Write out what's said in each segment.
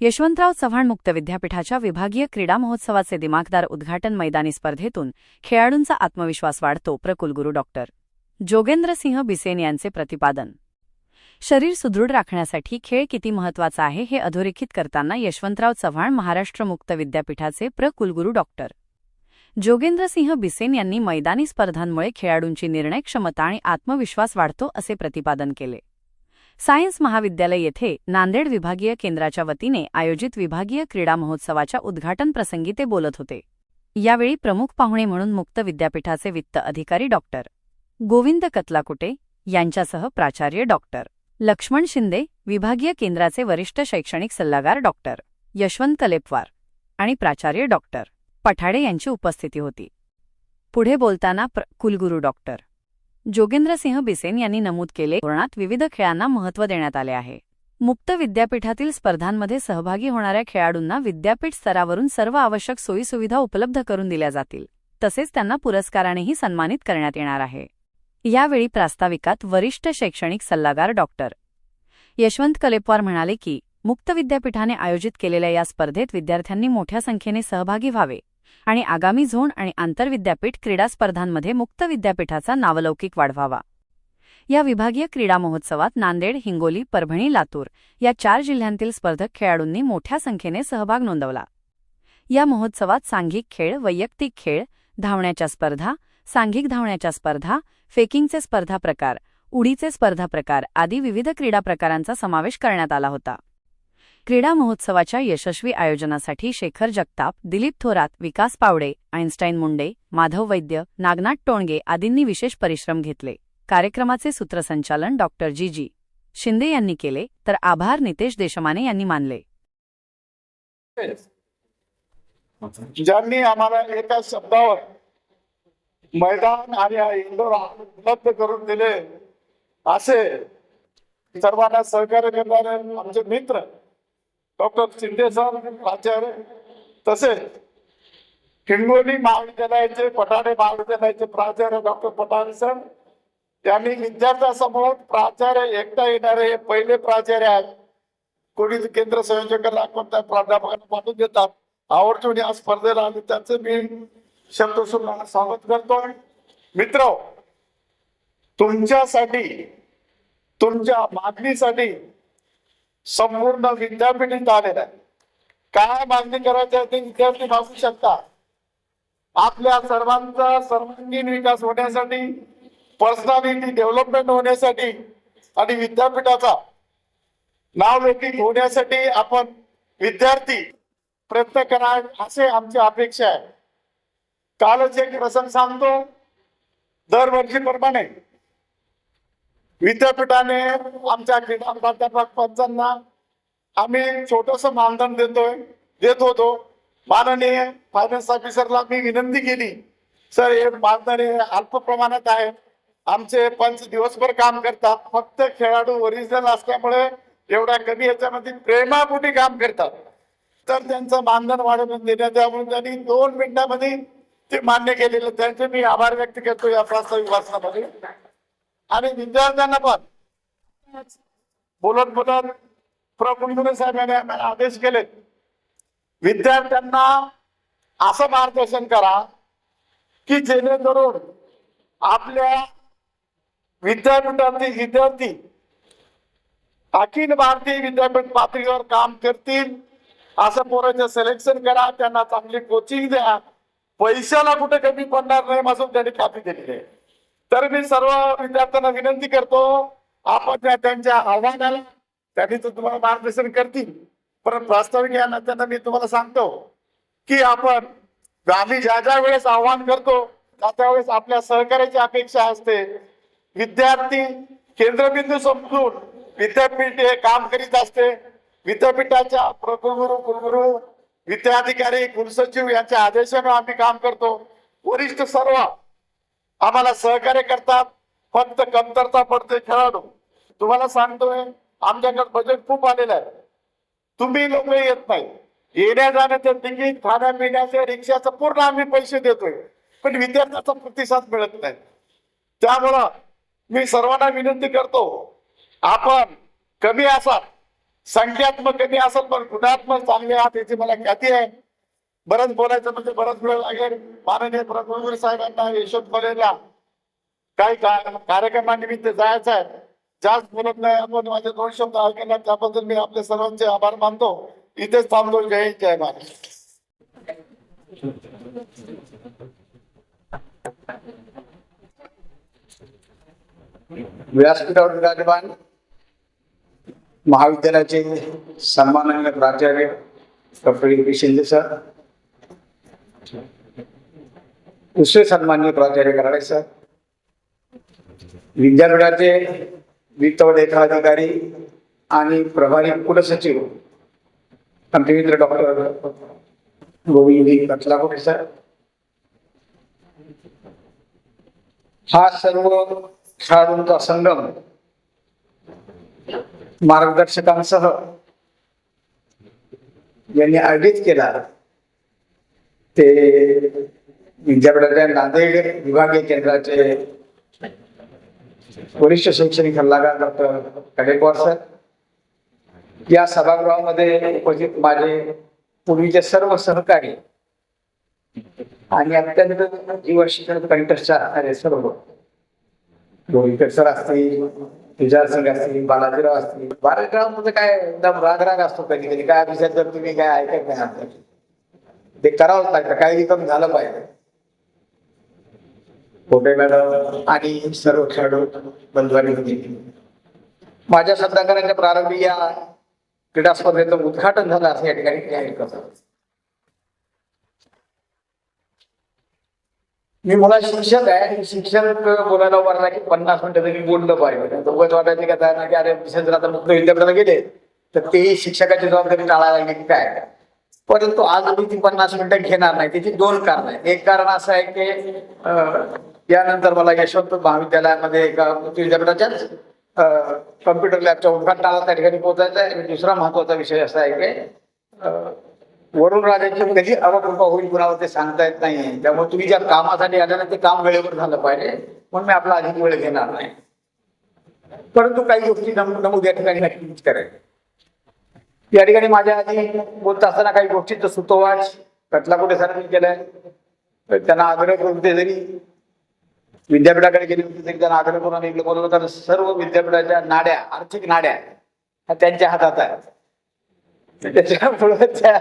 यशवंतराव चव्हाण मुक्त विद्यापीठाच्या विभागीय क्रीडा महोत्सवाचे दिमाखदार उद्घाटन मैदानी स्पर्धेतून खेळाडूंचा आत्मविश्वास वाढतो प्रकुलगुरू डॉक्टर जोगेंद्रसिंह बिसेन यांचे प्रतिपादन. शरीर सुदृढ राखण्यासाठी खेळ किती महत्त्वाचा आहे हे अधोरेखित करताना यशवंतराव चव्हाण महाराष्ट्र मुक्त विद्यापीठाचे प्रकुलगुरू डॉक्टर जोगेंद्रसिंह बिसेन यांनी मैदानी स्पर्धांमुळे खेळाडूंची निर्णय क्षमता आणि आत्मविश्वास वाढतो असे प्रतिपादन केले. सायन्स महाविद्यालय येथे नांदेड विभागीय केंद्राच्या वतीने आयोजित विभागीय क्रीडा महोत्सवाच्या उद्घाटन प्रसंगी ते बोलत होते. यावेळी प्रमुख पाहुणे म्हणून मुक्त विद्यापीठाचे वित्त अधिकारी डॉक्टर गोविंद कतलाकुटे यांच्यासह प्राचार्य डॉक्टर लक्ष्मण शिंदे विभागीय केंद्राचे वरिष्ठ शैक्षणिक सल्लागार डॉक्टर यशवंत लेपवार आणि प्राचार्य डॉक्टर पठाडे यांची उपस्थिती होती. पुढे बोलताना कुलगुरू डॉक्टर जोगेंद्रसिंह बिसेन यांनी नमूद केले धोरणात विविध खेळांना महत्त्व देण्यात आले आहे. मुक्त विद्यापीठातील स्पर्धांमध्ये सहभागी होणाऱ्या खेळाडूंना विद्यापीठ स्तरावरून सर्व आवश्यक सोयीसुविधा उपलब्ध करून दिल्या जातील. तसेच त्यांना पुरस्कारानेही सन्मानित करण्यात येणार आहे. यावेळी प्रास्ताविकात वरिष्ठ शैक्षणिक सल्लागार डॉक्टर यशवंत कलेपवार म्हणाले की मुक्त विद्यापीठाने आयोजित केलेल्या या स्पर्धेत विद्यार्थ्यांनी मोठ्या संख्येने सहभागी व्हावे. आणि आगामी झोन आणि आंतरविद्यापीठ क्रीडा स्पर्धांमध्ये मुक्त विद्यापीठाचा नावलौकिक वाढवावा. या विभागीय क्रीडा महोत्सवात नांदेड हिंगोली परभणी लातूर या चार जिल्ह्यांतील स्पर्धक खेळाडूंनी मोठ्या संख्येने सहभाग नोंदवला. या महोत्सवात सांघिक खेळ वैयक्तिक खेळ धावण्याच्या स्पर्धा सांघिक धावण्याच्या स्पर्धा फेकिंगचे स्पर्धा प्रकार उडीचे स्पर्धा प्रकार आदी विविध क्रीडा प्रकारांचा समावेश करण्यात आला होता. क्रीडा महोत्सवाच्या यशस्वी आयोजनासाठी शेखर जगताप दिलीप थोरात विकास पावडे आईन्स्टाईन मुंडे माधव वैद्य नागनाथ टोणगे आदींनी विशेष परिश्रम घेतले. कार्यक्रमाचे सूत्रसंचालन डॉक्टर जी. जी. शिंदे यांनी केले तर आभार नितेश देशमाने यांनी मानले. ज्यांनी आम्हाला एका शब्दावर मैदान आणि इंदोर उपलब्ध करून दिले असे सर्वांना सहकार्य करणारे आमचे मित्र डॉक्टर शिंदे सर प्राचार्य तसेच हिंगोली महाविद्यालयाचे पठाणे महाविद्यालयाचे प्राचार्य डॉक्टर पठाणे सर. त्यांनी विद्यार्थ्यासमोर प्राचार्य एकटा येणारे हे पहिले प्राचार्य आहेत. कोणी केंद्र संयोजकाला कोणत्या प्राध्यापकांना पाठवून देतात. आवर्जून या स्पर्धेला आले त्याचं मी शब्द स्वागत करतो मित्र तुमच्यासाठी तुमच्या मागणीसाठी संपूर्ण विद्यापीठ इथं आलेलं आहे. काय मागणी करायची आहे ते विद्यार्थी मागू शकता आपल्या सर्वांचा सर्वांगीण विकास होण्यासाठी पर्सनॅलिटी डेव्हलपमेंट होण्यासाठी आणि विद्यापीठाचा नावलौकिक होण्यासाठी आपण विद्यार्थी प्रयत्न करा असे आमची अपेक्षा आहे. कालच एक प्रसंग सांगतो. दरवर्षीप्रमाणे विद्यापीठाने आमच्या क्रीडा प्राध्यापक पंचांना आम्ही छोटस मानधन देतोय देत होतो. माननीय फायनान्स ऑफिसरला मी विनंती केली सर हे मानधन हे अल्प प्रमाणात आहे. आमचे पंच दिवसभर काम करतात. फक्त खेळाडू ओरिजिनल असल्यामुळे एवढ्या कमी याच्यामध्ये प्रेमापोटी काम करतात. तर त्यांचं मानधन वाढवून देण्यात यावं. त्यांनी दोन मिनिटांमध्ये ते मान्य केलेलं. त्यांचे मी आभार व्यक्त करतो या प्रास्ताविक वाचनामध्ये आणि विद्यार्थ्यांना पण. बोलत बोलत प्रकुंडुरे साहेबांनी यांनी आदेश केले. विद्यार्थ्यांना असं मार्गदर्शन करा की जेणेकरून आपल्या विद्यापीठातील विद्यार्थी अखिल भारतीय विद्यापीठ पातळीवर काम करतील असं पोरांचं सिलेक्शन करा त्यांना चांगली कोचिंग द्या. पैशाला कुठे कमी पडणार नाही माझं त्यांनी खात्री दिलेली आहे. तर मी सर्व विद्यार्थ्यांना विनंती करतो आपण त्या त्यांच्या आव्हानाला त्यांनी तर तुम्हाला मार्गदर्शन करतील. परंतु वास्तविक या नात्यानं मी तुम्हाला सांगतो की आपण आम्ही ज्या ज्या वेळेस आव्हान करतो त्या त्यावेळेस आपल्या सहकार्याची अपेक्षा असते. विद्यार्थी केंद्रबिंदू समजून विद्यापीठ हे काम करीत असते. विद्यापीठाच्या प्रकुलगुरू कुलगुरू विद्याधिकारी कुलसचिव यांच्या आदेशानं आम्ही काम करतो. वरिष्ठ सर्व आम्हाला सहकार्य करतात. फक्त कमतरता पडते खेळाडू. तुम्हाला सांगतोय आमच्याकडे बजेट खूप आलेलं आहे. तुम्ही लोक येत नाही. येण्या जाण्याच्या तिकीट खाण्यापिण्याचे रिक्षाचं पूर्ण आम्ही पैसे देतोय. पण विद्यार्थ्याचा प्रतिसाद मिळत नाही. त्यामुळं मी सर्वांना विनंती करतो आपण कमी असाल संख्यात्मक कमी असाल पण गुणात्मक चांगले आहात याची मला ख्याती आहे. बरंच बोलायचं म्हणजे बराच वेळ लागेल. माननीय प्रभुवीर साहेबांना यशवंत बोलेला काही का- कार्यक्रमानिमित्त जायचं आहे. जास्त बोलत नाही आपण. माझे दोन शब्द ऐकले त्याबद्दल मी आपले सर्वांचे आभार मानतो. इथेच थांबतो जय जय महाराष्ट्र व्यासपीठावर विराजमान महाविद्यालयाचे सन्माननीय प्राचार्य doctor A P Shinde sir दुसरे सन्मान्य प्राचार्य कराडे सर विद्यापीठाचे वित्त लेखा अधिकारी आणि प्रभारी कुलसचिव आमचे मित्र डॉक्टर गोविंद कटलाकोटे सर. हा सर्व खेळाडूंचा संगम मार्गदर्शकांसह यांनी आयोजित केला. ते विद्यापीठाच्या नांदेड विभागीय केंद्राचे वरिष्ठ शैक्षणिक सल्लागार डॉक्टर कडेकवार सर. या सभागृहामध्ये उपस्थित माझे पूर्वीचे सर्व सहकारी आणि अत्यंत जीवशिक्षण कंटस्टच्या असणारे सर्व. रोहित सर असतील तुझार सिंग असतील बालाजीराव असतील. बालाजीराव म्हणजे काय? एकदम राग राग असतो कधी कधी काय विचार जर तुम्ही काय ऐकत नाही. ते करावंच लागतं काही कमी झालं पाहिजे. कोटे मॅडम? आणि सर्व खेळाडू होती माझ्या शब्दांकनाच्या प्रारंभी या क्रीडा स्पर्धेचं उद्घाटन झालं असं या ठिकाणी जाहीर मी मुला शिक्षक आहे शिक्षक बोलायला वाटला की पन्नास मिनिटं तरी बोललं पाहिजे. दोघंच वाटायचे का त्यांना की अरे विशेष जर आता मुक्त विद्यापीठाला गेले तर ते शिक्षकाची जबाबदारी टाळायला लागली की काय? परंतु आज मी ती पन्नास मिनिटं घेणार नाही. त्याची दोन कारण आहेत. एक कारण असं आहे की अं, यानंतर मला यशवंत महाविद्यालयामध्ये एका विद्यापीठाच्याच कम्प्युटर लॅबच्या उद्घाटनाला त्या ठिकाणी पोहोचायचं आहे. आणि दुसरा महत्त्वाचा विषय असा आहे की वरुण राजाची कधी अवकृपा होईल कुणावर ते सांगता येत नाही. त्यामुळे तुम्ही ज्या कामासाठी आल्या ना ते काम वेळेवर झालं पाहिजे. म्हणून मी आपला अधिक वेळ घेणार नाही. परंतु काही गोष्टी नमूद या ठिकाणी नक्कीच करायचं या ठिकाणी माझ्या आधी बोलत असताना काही गोष्टीचं सुतोवाच कटला कुठे सरांनी केलाय? त्यांना आग्रह करून ते जरी विद्यापीठाकडे गेले होते तरी त्यांना आग्रह करून इकडे बोलवलं तर सर्व विद्यापीठाच्या नाड्या आर्थिक नाड्या ह्या त्यांच्या हातात आहेत. त्याच्यामुळे त्या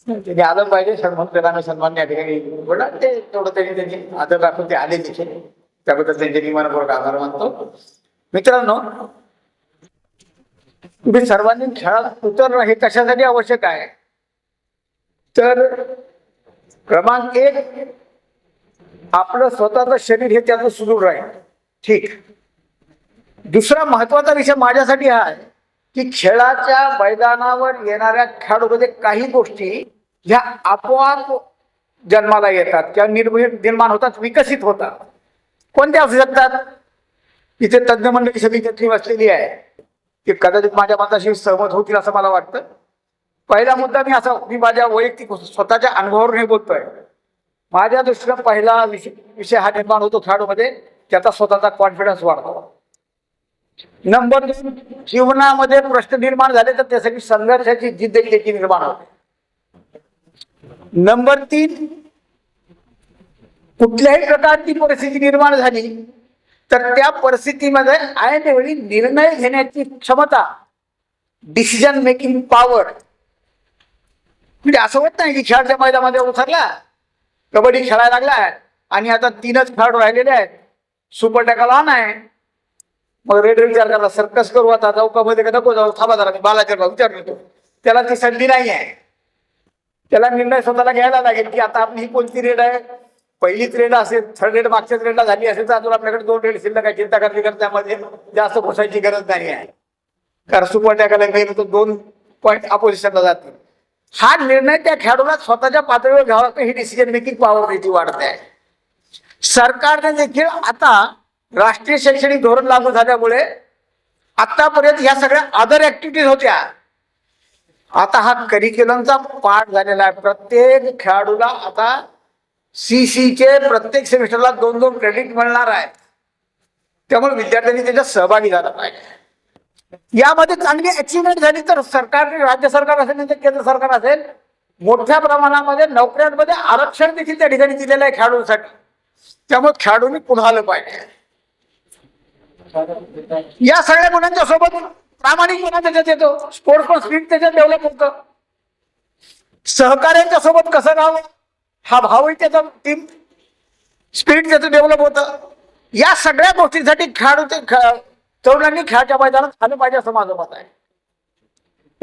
त्यांनी आलं पाहिजे सन्मान त्याला आम्ही सन्मान या ठिकाणी बोला ते तेवढं त्यांनी त्यांनी आदर राखून ते आले तिथे त्याबद्दल त्यांचे मी मनपूर्वक आभार मानतो. मित्रांनो तुम्ही सर्वांनी खेळात उतरणं हे कशासाठी आवश्यक आहे? तर क्रमांक एक आपलं स्वतःचं शरीर हे त्याचं सुदृढ राहील. ठीक. दुसरा महत्त्वाचा विषय माझ्यासाठी हा आहे की खेळाच्या मैदानावर येणाऱ्या खेळाडूमध्ये काही गोष्टी ह्या आपोआप जन्माला येतात किंवा निर्मित निर्माण होतात विकसित होतात. कोणत्या असू शकतात? इथे तज्ज्ञ मंडळी सगळी त्यातली बसलेली आहे. की कदाचित माझ्या मताशी सहमत होतील असं मला वाटतं. पहिला मुद्दा मी असा मी माझ्या वैयक्तिक स्वतःच्या अनुभवावरून हे बोलतोय. माझ्या दृष्टीनं पहिला विषय विषय हा निर्माण होतो खेळाडूमध्ये त्याचा स्वतःचा कॉन्फिडन्स वाढतो. नंबर दोन जीवनामध्ये प्रश्न निर्माण झाले तर त्यासाठी संघर्षाची जिद्द त्याची निर्माण होते. नंबर तीन कुठल्याही प्रकारची परिस्थिती निर्माण झाली तर त्या परिस्थितीमध्ये ऐनवेळी निर्णय घेण्याची क्षमता डिसिजन मेकिंग पॉवर म्हणजे असं होत नाही की खेळाच्या मैदानामध्ये उतरला कबड्डी खेळायला लागलाय आणि आता तीनच खेळाडू राहिलेले आहेत. सुपर टॅकल लहान आहे. मग रेड विचार करा सर्कस करू आता जाऊ का मध्ये का नको जाऊ थांबा जरा मी बालाच्या विचार करतो त्याला ती संधी नाही आहे त्याला निर्णय स्वतःला घ्यायला लागेल की आता आपली ही कोणती रेड आहे? पहिली ट्रेंड असेल थर्ड रेड मागच्या ट्रेंडला झाली असेल तर अजून आपल्याकडे दोन रेड शिल्लक आहे चिंता करण्याची गरज त्यामध्ये जास्त घुसायची गरज नाही आहे. कारण सुपर टॅकाला गेलं तर दोन पॉईंट अपोजिशनला जातील. हा निर्णय त्या खेळाडूला स्वतःच्या पातळीवर घ्यावा लागतो. ही डिसिजन मेकिंग पॉवर त्याची वाढते. आहे सरकारने देखील आता राष्ट्रीय शैक्षणिक धोरण लागू झाल्यामुळे आतापर्यंत ह्या सगळ्या अदर ऍक्टिव्हिटीज होत्या. आता हा करिक्युलमचा पाठ झालेला आहे. प्रत्येक खेळाडूला आता सीसीचे प्रत्येक सेमिस्टरला दोन दोन क्रेडिट मिळणार आहे त्यामुळे विद्यार्थ्यांनी त्याच्यात सहभागी झाला पाहिजे. यामध्ये चांगली अचिव्हमेंट झाली तर सरकार राज्य सरकार असेल नाही तर केंद्र सरकार असेल मोठ्या प्रमाणामध्ये नोकऱ्यांमध्ये आरक्षण देखील त्या ठिकाणी दिलेलं आहे खेळाडूंसाठी. त्यामुळे खेळाडूंनी पुन्हा आलं पाहिजे. या सगळ्या गुणांच्या सोबत प्रामाणिकपणा त्याच्यात येतो. स्पोर्ट्स पण स्पीड त्याच्यात डेव्हलप होतं. सहकार्यांच्या सोबत कसं राहावं? हा भावही त्याचा टीम स्पीड त्याचं डेव्हलप होतं. या सगळ्या गोष्टींसाठी खेळाडूचे तरुणांनी खेळाच्या मैदानात आलं पाहिजे असं माझं मत आहे.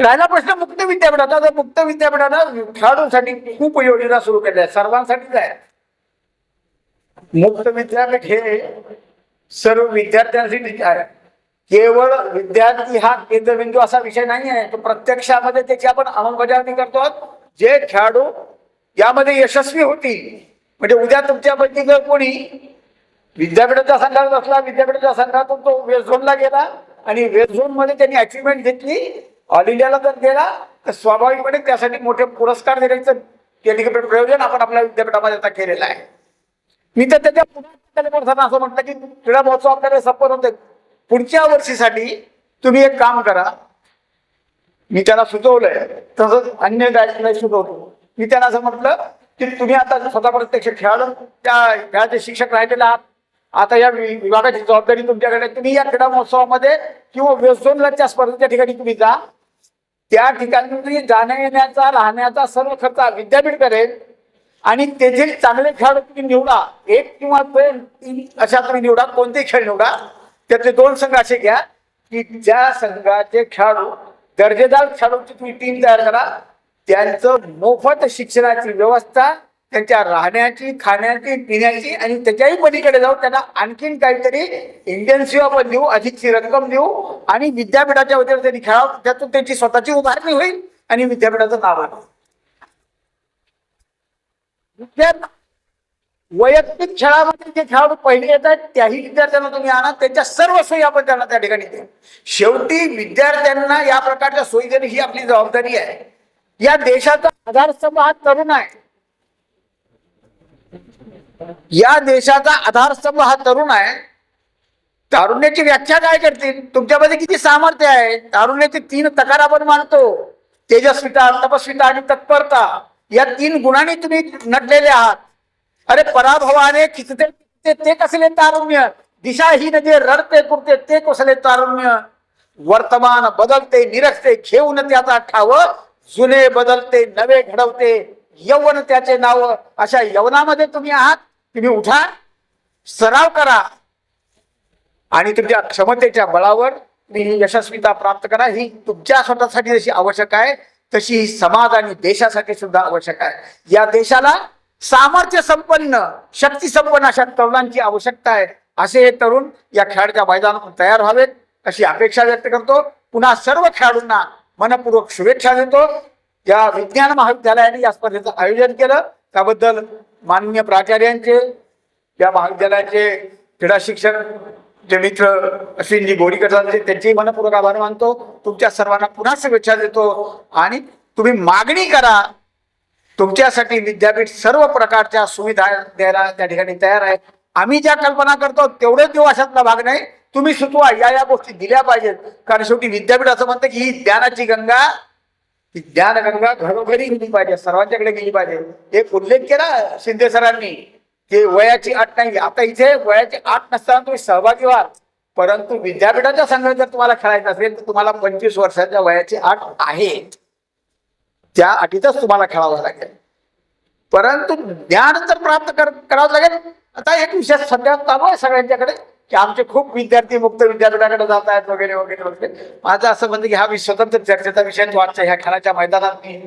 राहिला प्रश्न मुक्त विद्यापीठाचा. तर मुक्त विद्यापीठानं खेळाडूंसाठी खूप योजना सुरू केल्या. आहेत सर्वांसाठीच आहे. मुक्त विद्यापीठ हे सर्व विद्यार्थ्यांसाठी आहे. केवळ विद्यार्थी हा केंद्रबिंदू असा विषय नाही आहे तो प्रत्यक्षामध्ये त्याची आपण अंमलबजावणी करतो. जे खेळाडू यामध्ये यशस्वी होतील म्हणजे उद्या तुमच्यापैकी जर कोणी विद्यापीठाच्या संघात असला विद्यापीठाच्या संघातून तो वेस्ट झोनला गेला आणि वेस्ट झोनमध्ये त्यांनी अचिव्हमेंट घेतली ऑल इंडियाला जर गेला तर स्वाभाविकपणे त्यासाठी मोठे पुरस्कार देण्याचं त्या ठिकाणी प्रयोजन आपण आपल्या विद्यापीठामध्ये आता केलेलं आहे. मी तर त्याच्या पुन्हा असं म्हटलं की क्रीडा महोत्सव आपल्याला सफर होते. पुढच्या वर्षीसाठी तुम्ही एक काम करा. मी त्याला सुचवलंय. तसंच अन्य गायकांना सुचवतो. मी त्यांना असं म्हटलं की तुम्ही आता स्वतः प्रत्यक्ष खेळाडू त्या खेळाचे शिक्षक राहिलेले आहात. आता या विभागाची जबाबदारी तुमच्याकडे तुम्ही या क्रीडा महोत्सवामध्ये किंवा वेस्ट झोनच्या स्पर्धेच्या ठिकाणी तुम्ही जा. त्या ठिकाणी तुम्ही जाण्या येण्याचा राहण्याचा सर्व खर्च विद्यापीठ करेल. आणि त्याचे चांगले खेळाडू तुम्ही निवडा एक किंवा दोन तीन अशा तुम्ही निवडा कोणतेही खेळ निवडा त्यातले दोन संघ असे घ्या की ज्या संघाचे खेळाडू दर्जेदार खेळाडूची तुम्ही टीम तयार करा. त्यांचं मोफत शिक्षणाची व्यवस्था त्यांच्या राहण्याची खाण्याची पिण्याची आणि त्याच्याही पलीकडे जाऊन त्यांना आणखीन काहीतरी इंटेन्सिव्ह आपण देऊ अधिकची रक्कम देऊ आणि विद्यापीठाच्या वतीने त्यांनी खेळावं त्यातून त्यांची स्वतःची उभारणी होईल आणि विद्यापीठाचं नाव आहे वैयक्तिक खेळामध्ये जे खेळाडू पहिले येतात त्याही विद्यार्थ्यांना तुम्ही आणा त्यांच्या सर्व सोयी आपण त्यांना त्या ठिकाणी देऊ. शेवटी विद्यार्थ्यांना या प्रकारच्या सोयी देणे ही आपली जबाबदारी आहे. या देशाचा आधारस्तंभ हा तरुण आहे. या देशाचा आधारस्तंभ हा तरुण आहे. तारुण्याची व्याख्या काय करतील? तुमच्यामध्ये किती सामर्थ्य आहे? तारुण्याचे तीन तकार आपण मानतो. तेजस्विता तपस्विता आणि तत्परता. या तीन गुणांनी तुम्ही नटलेले आहात. अरे पराभवाने खिचते ते कसले तारुण्य? दिशाहीन जे रडते पुरते ते कसले तारुण्य? वर्तमान बदलते निरखते घेऊन त्याचा ठाव जुने बदलते नवे घडवते यवन त्याचे नाव अशा यवनामध्ये तुम्ही आहात तुम्ही उठा सराव करा. आणि तुमच्या क्षमतेच्या बळावर तुम्ही यशस्वीता प्राप्त करा. ही तुमच्या स्वतःसाठी जशी आवश्यक आहे तशी ही समाज आणि देशासाठी सुद्धा आवश्यक आहे. या देशाला सामर्थ्य संपन्न शक्ती संपन्न अशा तरुणांची आवश्यकता आहे. असे हे तरुण या खेळाच्या मैदानातून तयार व्हावेत अशी अपेक्षा व्यक्त करतो. पुन्हा सर्व खेळाडूंना मनपूर्वक शुभेच्छा देतो. या विज्ञान महाविद्यालयाने या स्पर्धेचं आयोजन केलं. त्याबद्दल माननीय प्राचार्यांचे या महाविद्यालयाचे क्रीडा शिक्षक जे मित्र अश्विनजी बोरीकर त्यांचेही मनपूर्वक आभार मानतो. तुमच्या सर्वांना पुन्हा शुभेच्छा देतो. आणि तुम्ही मागणी करा. तुमच्यासाठी विद्यापीठ सर्व प्रकारच्या सुविधा द्यायला त्या ठिकाणी तयार आहे. आम्ही ज्या कल्पना करतो तेवढेच देऊ अशातला भाग नाही. तुम्ही सुचवा या या गोष्टी दिल्या पाहिजेत. कारण शेवटी विद्यापीठ असं म्हणतं की ही ज्ञानाची गंगा ही ज्ञानगंगा घरोघरी गेली पाहिजे सर्वांच्याकडे गेली पाहिजे. एक उल्लेख केला शिंदे सरांनी की वयाची आठ नाही. आता इथे वयाची आठ नसताना तुम्ही सहभागी व्हाल. परंतु विद्यापीठाच्या संघात जर तुम्हाला खेळायचं असेल तर तुम्हाला पंचवीस वर्षाच्या वयाची आठ आहे. त्या अटीतच तुम्हाला खेळावं लागेल. परंतु ज्ञान तर प्राप्त करावं लागेल. आता एक विषय सध्या चालू आहे सगळ्यांच्याकडे. की आमचे खूप विद्यार्थी मुक्त विद्यापीठाकडे जात आहेत वगैरे वगैरे वगैरे. माझं असं म्हणतं की हा मी स्वतंत्र चर्चेचा विषय तो ह्या खेळाच्या मैदानात मी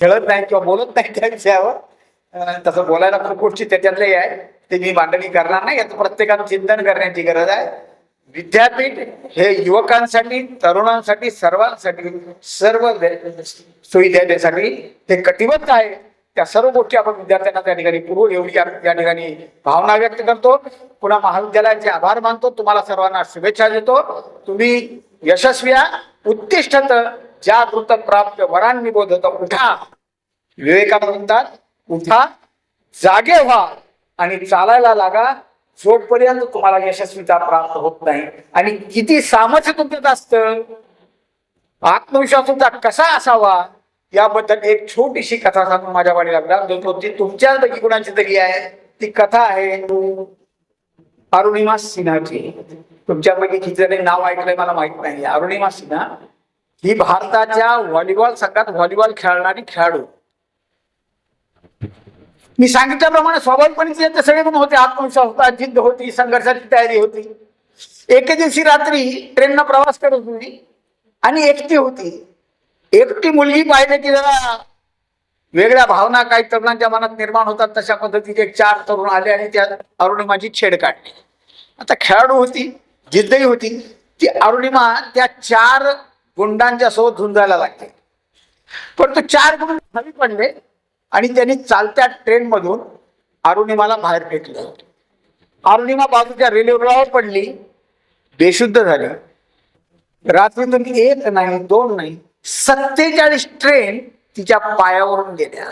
खेळत नाही किंवा बोलत नाही त्या विषयावर तसं बोलायला खूप गोष्टी त्याच्यातले आहे. ते मी मांडणी करणार नाही. याचं प्रत्येकानं चिंतन करण्याची गरज आहे. विद्यापीठ हे युवकांसाठी तरुणांसाठी सर्वांसाठी सर्व सुविधा देण्यासाठी हे कटिबद्ध आहे. त्या सर्व गोष्टी आपण विद्यार्थ्यांना त्या ठिकाणी पुरवू एवढी या ठिकाणी भावना व्यक्त करतो. पुन्हा महाविद्यालयाचे आभार मानतो तुम्हाला सर्वांना शुभेच्छा देतो. तुम्ही यशस्वी उत्तिष्ठत ज्या प्राप्त वरांनी बोधत उठा. विवेकानंद म्हणतात उठा. जागे व्हा आणि चालायला लागा. जोपर्यंत तुम्हाला यशस्वीता प्राप्त होत नाही. आणि किती सामर्थ्य तुमच्यात असतं. आत्मविश्वास तुमचा कसा असावा? याबद्दल एक छोटीशी कथा सांगून माझ्या वाणी लागला जो ती तुमच्यापैकी कुणाची तरी आहे ती कथा आहे. अरुणिमा सिन्हाची. तुमच्यापैकी किती नाव ऐकलंय मला माहीत नाही. अरुणिमा सिन्हा ही भारताच्या व्हॉलीबॉल संघात व्हॉलीबॉल खेळणारी खेळाडू. मी सांगितल्याप्रमाणे स्वाभाविकपणे तिचे सगळे गुण होते आत्मविश्वास होता जिद्द होती संघर्षाची तयारी होती. एके दिवशी रात्री ट्रेननं प्रवास करत होती आणि एकटी होती. एकटी मुलगी पाहिजे की जरा. वेगळ्या भावना काही तरुणांच्या मनात निर्माण होतात तशा पद्धतीचे एक चार तरुण आले आणि त्या अरुणिमाची छेड काढली. आता खेळाडू होती जिद्दही होती ती अरुणिमा त्या चार गुंडांच्या सोबत झुंजायला लागते पण तो चार गुंड हवी पडले आणि त्यांनी चालत्या ट्रेन मधून अरुणिमाला बाहेर फेकलं. अरुणिमा बाजूच्या रेल्वेवर पडली बेशुद्ध झाली. रात्रीतून एक नाही दोन नाही सत्तेचाळीस ट्रेन तिच्या पायावरून गेल्या.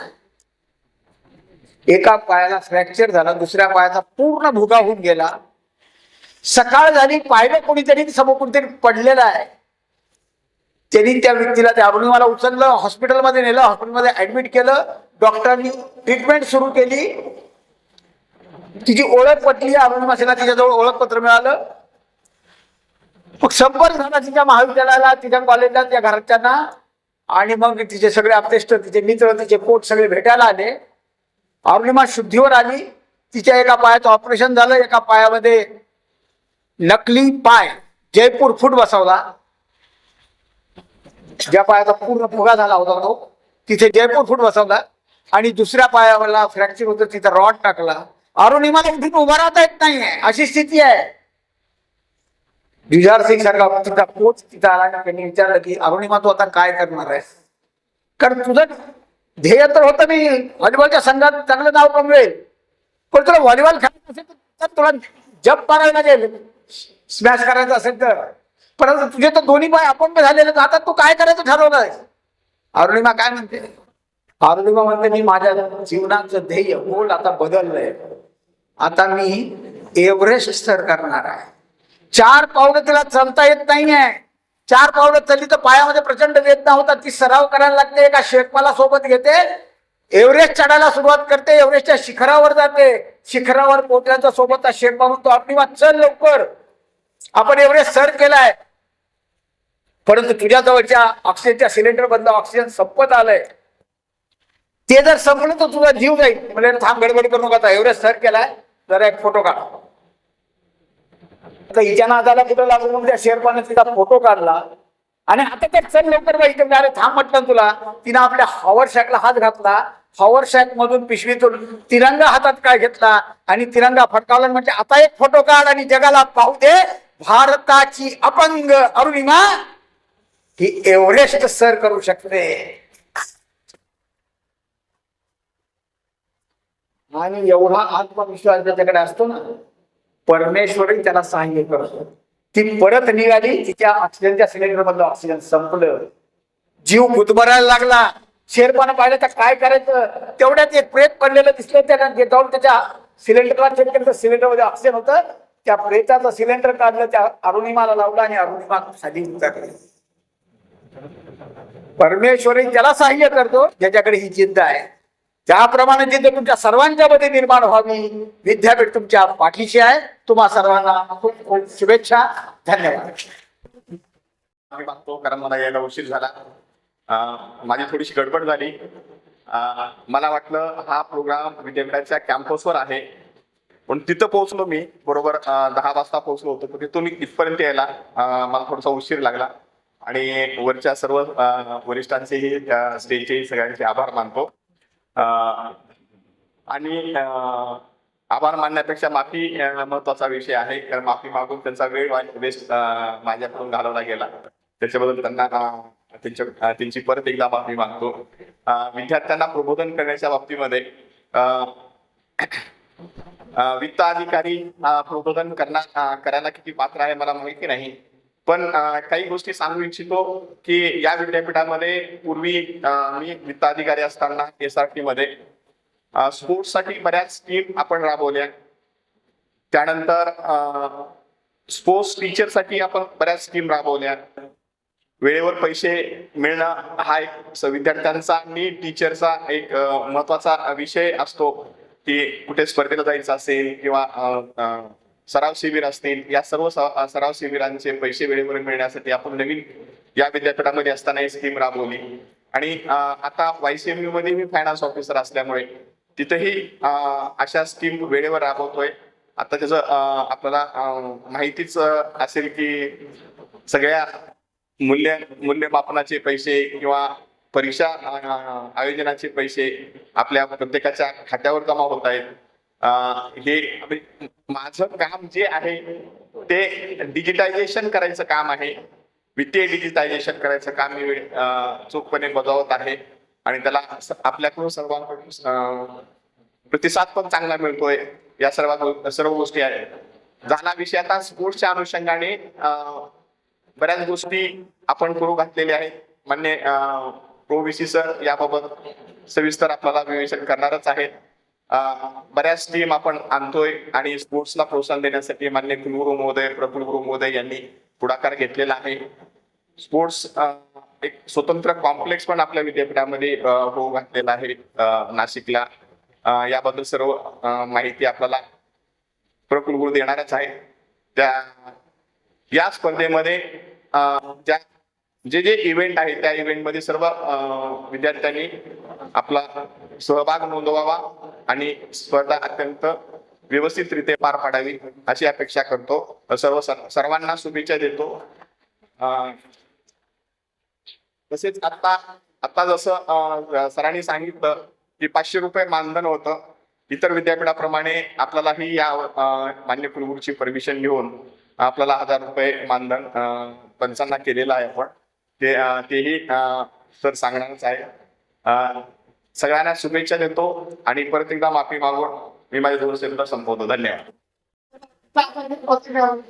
एका पायाला फ्रॅक्चर झाला दुसऱ्या पायाचा पूर्ण भुगा होऊन गेला. सकाळ झाली पाहिलं कोणीतरी समोर कोणीतरी पडलेलं आहे. त्यांनी त्या व्यक्तीला त्या अरुणिमाला उचललं हॉस्पिटलमध्ये नेलं हॉस्पिटलमध्ये ऍडमिट केलं डॉक्टरांनी ट्रीटमेंट सुरू केली. तिची ओळख पटली अरुणिमा सिन्हा तिच्याजवळ ओळखपत्र मिळालं. मग संपर्क झाला तिच्या महाविद्यालयाला तिच्या कॉलेजला त्या घरच्यांना आणि मग तिचे सगळे अपतेष्ट तिचे मित्र तिचे पोट सगळे भेटायला आले. अरुणिमा शुद्धीवर आली. तिच्या एका पायाचं ऑपरेशन झालं. एका पायामध्ये नकली पाय जयपूर फूट बसवला. ज्या पायाचा पूर्ण फुगा झाला होता तो तिथे जयपूर फूट बसवला. आणि दुसऱ्या पायाला फ्रॅक्चर होतं तिथं रॉड टाकला. अरुणिमाला उठून उभा राहता येत नाहीये. अशी स्थिती आहे. जुजार सिंग सारखा तिचा कोच तिथं आला त्यांनी विचारलं की अरुणिमा तू आता काय करणार आहेस? कारण तुझं ध्येय तर होतं मी. व्हॉलीबॉलच्या संघात चांगलं नाव कमवेल पण तुला व्हॉलीबॉल खेळायचं असेल तर तुला जप मारायला लागेल. स्मॅश करायचं असेल तर. परंतु तुझे तर दोन्ही पाय अपंग झालेले तर आता तू काय करायचं ठरवलंय अरुणिमा काय म्हणते? अरुणिमा म्हणते मी माझ्या जीवनाचं ध्येय गोल आता बदललंय. आता मी एव्हरेस्ट सर करणार आहे. चार पावलं तिला चलता येत नाहीये. चार पावलं चलली तर पायामध्ये प्रचंड वेदना होता ती सराव करायला लागते एका शेकमाला सोबत घेते. एव्हरेस्ट चढायला सुरुवात करते एव्हरेस्टच्या शिखरावर जाते. शिखरावर पोहोचल्याच्या सोबत शेकमा म्हणतो आपली वाट चल लवकर. आपण एव्हरेस्ट सर केलाय. परंतु तुझ्या जवळच्या ऑक्सिजनच्या सिलेंडर मधलं ऑक्सिजन संपत आलंय. ते जर संपलं तर तुझा जीव जाईल. म्हणजे थांब गडबड करू नका आता. एव्हरेस्ट सर केलाय. जरा एक फोटो काढा. आता हिच्या नादाला कुठं लागू? म्हणून त्या शेरपाने तिचा फोटो काढला. आणि आता ते चल लवकर बाई इकडे अरे थांब म्हटलं तुला. तिनं आपल्या हॉवर शॅकला हात घातला. हॉवर शॅक मधून पिशवीतून तिरंगा हातात काय घेतला? आणि तिरंगा फटकावला म्हणजे आता एक फोटो काढ आणि जगाला पाहू दे. भारताची अपंग अरुणिमा ही एव्हरेस्ट सर करू शकते. आणि एवढा आत्मविश्वास त्याच्याकडे असतो ना. परमेश्वरही त्याला सहाय्य करतो. ती परत निघाली तिच्या ऑक्सिजनच्या सिलेंडर मधलं ऑक्सिजन संपलं. जीव गुदमरायला लागला. शेरपानं पाहिलं तर काय करायचं? तेवढ्यात एक प्रेत पडलेलं दिसलं त्याला जाऊन त्याच्या सिलेंडरला चेक केलं. तर सिलेंडरमध्ये ऑक्सिजन होतं. त्या प्रेताचं सिलेंडर काढलं त्या अरुणिमाला लावलं आणि अरुणिमा साधी उतरली. परमेश्वरी त्याला सहाय्य करतो. ज्याच्याकडे ही जिद्द आहे. त्याप्रमाणे तिथे तुमच्या सर्वांच्या मध्ये निर्माण व्हावी विद्यापीठ तुमच्या पाठीशी आहे. तुम्हा सर्वांना खूप खूप शुभेच्छा. धन्यवाद. मी मागतो कारण मला यायला उशीर झाला. माझी थोडीशी गडबड झाली. मला वाटलं हा प्रोग्राम विद्यापीठाच्या कॅम्पसवर आहे. पण तिथं पोहोचलो मी बरोबर दहा वाजता पोहोचलो होतो. पण तिथून इथपर्यंत यायला मला थोडासा उशीर लागला. आणि वरच्या सर्व वरिष्ठांचेही स्टेजचे सगळ्यांचे आभार मानतो. आणि आभार मानण्यापेक्षा माफी महत्त्वाचा विषय आहे. कारण माफी मागून त्यांचा वेळ वेस्ट माझ्याकडून घालवला गेला. त्याच्याबद्दल त्यांना त्यांच्या त्यांची परत एकदा माफी मागतो. विद्यार्थ्यांना प्रबोधन करण्याच्या बाबतीमध्ये वित्त अधिकारी प्रबोधन करणार करायला किती पात्र आहे मला माहिती नाही. पण काही गोष्टी सांगू इच्छितो की या विद्यापीठामध्ये पूर्वी मी वित्त अधिकारी असताना एस आर टी मध्ये स्पोर्ट्ससाठी बऱ्याच स्कीम आपण राबवल्या. त्यानंतर स्पोर्ट्स टीचरसाठी आपण बऱ्याच स्कीम राबवल्या. वेळेवर पैसे मिळणं हा एक विद्यार्थ्यांचा आणि टीचरचा एक महत्त्वाचा विषय असतो. की कुठे स्पर्धेला जायचं असेल किंवा सराव शिबिर असतील या सर्व सराव शिबिरांचे पैसे वेळेवर मिळण्यासाठी आपण नवीन या विद्यापीठामध्ये असताना ही स्कीम राबवली. आणि आता वायसीएमयू मध्ये मी फायनान्स ऑफिसर असल्यामुळे तिथेही अशा स्कीम वेळेवर राबवतोय. आता त्याचं आपल्याला माहितीच असेल की सगळ्या मूल्य मूल्यमापनाचे पैसे किंवा परीक्षा आयोजनाचे पैसे आपल्या प्रत्येकाच्या खात्यावर जमा होत आहेत. हे माझं काम जे आहे ते डिजिटायझेशन करायचं काम आहे. वित्तीय डिजिटायझेशन करायचं काम मी चोखपणे बजावत आहे. आणि त्याला आपल्याकडून सर्वांकडून प्रतिसाद पण चांगला मिळतोय. या सर्व गो- सर्व गोष्टी आहेत. झाला विषय आता स्पोर्ट्सच्या अनुषंगाने बऱ्याच गोष्टी आपण करू घातलेल्या आहेत. मान्य प्रो सर याबाबत सविस्तर आपल्याला विवेचन करणारच आहेत. बऱ्याच टीम आपण आणतोय आणि स्पोर्ट्सला प्रोत्साहन देण्यासाठी मान्य कुलगुरू महोदय प्रफुल गुरु महोदय यांनी पुढाकार घेतलेला आहे. स्पोर्ट्स एक स्वतंत्र कॉम्प्लेक्स पण आपल्या विद्यापीठामध्ये होऊ घातलेला आहे नाशिकला. याबद्दल सर्व माहिती आपल्याला प्रफुल गुरु देणारच आहे. त्या या स्पर्धेमध्ये ज्या जे जे इव्हेंट आहे त्या इव्हेंटमध्ये सर्व विद्यार्थ्यांनी आपला सहभाग नोंदवावा. आणि स्पर्धा अत्यंत व्यवस्थितरित्या पार पाडावी अशी अपेक्षा करतो. सर्व सर्वांना शुभेच्छा देतो. तसेच आता आता जसं सरांनी सांगितलं की पाचशे रुपये मानधन होतं. इतर विद्यापीठाप्रमाणे आपल्यालाही या मान्य कुलगुरूची परमिशन घेऊन आपल्याला हजार रुपये मानधन पंचांना केलेलं आहे आपण. ते तेही सर सांगणारच आहे. सगळ्यांना शुभेच्छा देतो आणि परत एकदा माफी मागून मी माझ्या दोन शब्द संपवतो. धन्यवाद.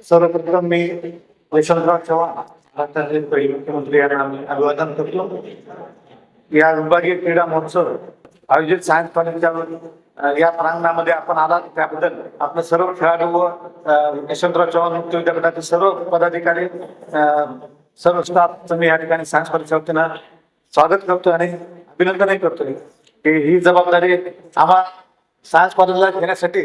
सर्वप्रथम मी यशवंतराव चव्हाण मुख्यमंत्री यांना आम्ही अभिवादन करतो. या विभागीय क्रीडा महोत्सव आयोजित सायन्स कॉलेजच्या या प्रांगणामध्ये आपण आलात. त्याबद्दल आपलं सर्व खेळाडू व यशवंतराव चव्हाण मुक्त विद्यापीठाचे सर्व पदाधिकारी सर्व स्टाफचं मी या ठिकाणी सायन्स कॉलेजच्या वतीनं स्वागत करतो आणि अभिनंदनही करतोय की ही जबाबदारी आम्हा सायन्स कॉलेजला घेण्यासाठी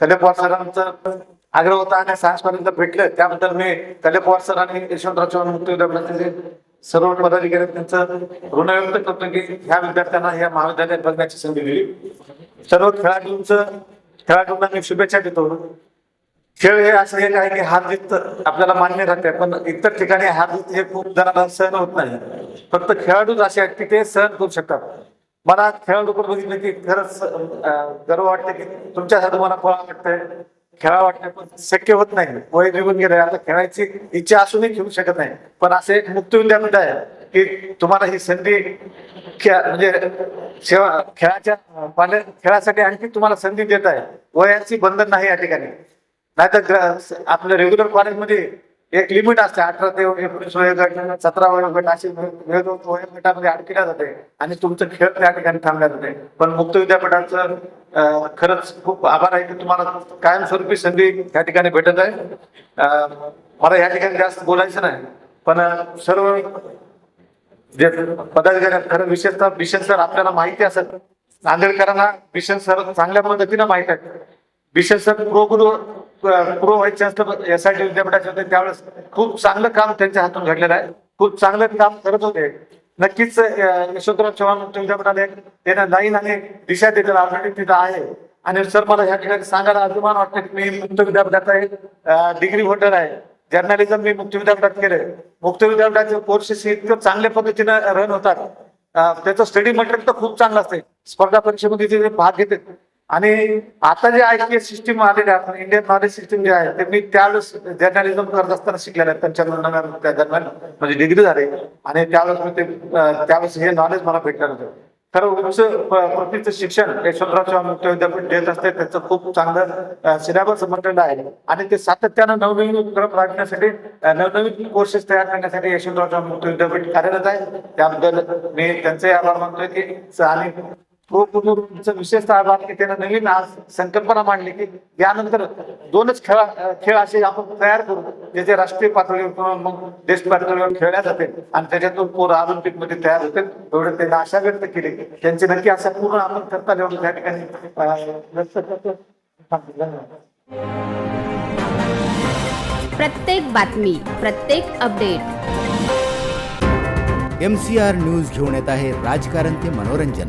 तले पवार सरांचं आग्रह होता आणि सायन्स कॉलेजला भेटलं. त्याबद्दल मी तले पवार सर आणि यशवंतराव चव्हाण मुक्त सर्व पदाधिकारी त्यांचं ऋण व्यक्त करतो की ह्या विद्यार्थ्यांना ह्या महाविद्यालयात बघण्याची संधी दिली. सर्व खेळाडूंचं खेळाडूंना मी शुभेच्छा देतो. खेळ हे असं एक आहे की हार जीत आपल्याला मान्य राहते पण इतर ठिकाणी हार जीत हे खूप जणांना सहन होत नाही. फक्त खेळाडूच असे आहेत की ते सहन करू शकतात. मला खेळाडूकडे बघितलं की खरंच गर्व वाटतं की तुमच्यासाठी मला फळा वाटतंय खेळा वाटतं पण शक्य होत नाही. वय निघून गेले आता खेळायची इच्छा असूनही खेळू शकत नाही. पण असे एक मुक्त विद्यापीठ आहे की तुम्हाला ही संधी म्हणजे सेवा खेळाच्या खेळासाठी आणखी तुम्हाला संधी देत आहे. वयाची बंधन नाही या ठिकाणी. नाहीतर आपल्या रेग्युलर कॉलेजमध्ये एक लिमिट असते अठरा ते एकोणीस वयोगट सतरा वयोगट असे वयोगटामध्ये अडकल्या जाते आणि तुमचं खेळ त्या ठिकाणी थांबल्या जाते. पण मुक्त विद्यापीठाचं खरंच खूप आभार आहे की तुम्हाला कायमस्वरूपी संधी या ठिकाणी भेटत आहे. मला या ठिकाणी जास्त बोलायचं नाही पण सर्व जे पदाधिकारी खरं विशेषतः बिशन सर आपल्याला माहिती असेल नांदेडकरांना बिशन सर चांगल्या पद्धतीनं माहीत आहे Bishan sir pro Guru pro vice chancellor S I T विद्यापीठाचे होते त्यावेळेस खूप चांगलं काम त्यांच्या हातून घडलेलं आहे. खूप चांगलं काम करत होते. नक्कीच यशवंतराव चव्हाण मुक्त विद्यापीठाला त्यांना लाईन आणि दिशा देतील ऑलरेडी तिथं आहे. आणि सर मला ह्या ठिकाणी सांगायला अभिमान वाटतं की मी मुक्त विद्यापीठाचा एक डिग्री होल्डर आहे. जर्नलिझम मी मुक्त विद्यापीठात केले मुक्त विद्यापीठाचे कोर्सेस इतकं चांगल्या पद्धतीनं रन होतात. त्याचं स्टडी मटेरियल तर खूप चांगलं असते स्पर्धा परीक्षेमध्ये ते भाग घेते आणि आता जे आय टी एस सिस्टीम आलेल्या इंडियन नॉलेज सिस्टीम जे आहे ते मी त्यावेळेस जर्नलिझम करत असताना शिकलेलं आहे त्यांच्या त्या दरम्यान म्हणजे डिग्री झाली. आणि त्यावेळेस मी ते त्यावेळेस हे नॉलेज मला भेटलं होतं खरं उच्च प्रतीचं शिक्षण यशवंतराव चव्हाण मुक्त विद्यापीठ देत असते. त्याचं खूप चांगलं सिलेबस म्हटलेलं आहे. आणि ते सातत्यानं नवनवीन उपक्रम राखण्यासाठी नवनवीन कोर्सेस तयार करण्यासाठी यशवंतराव चव्हाण मुक्त विद्यापीठ कार्यरत आहे. त्याबद्दल मी त्यांचे आभार मानतोय की आणि विशेषतः आभार की त्यानं नवीन आज संकल्पना मांडली की यानंतर दोनच खेळ खेळ असे आपण तयार करू जे जे राष्ट्रीय पातळीवर किंवा मग देश पातळीवर खेळल्या जातील आणि त्याच्यातून पोरं ऑलिम्पिकमध्ये तयार होतील एवढं त्यांनी आशा व्यक्त केली. त्यांची नक्की आशा पूर्ण आपण करता एवढं त्या ठिकाणी. प्रत्येक बातमी प्रत्येक update. M C R news घेऊन येत आहे राजकारण ते मनोरंजन.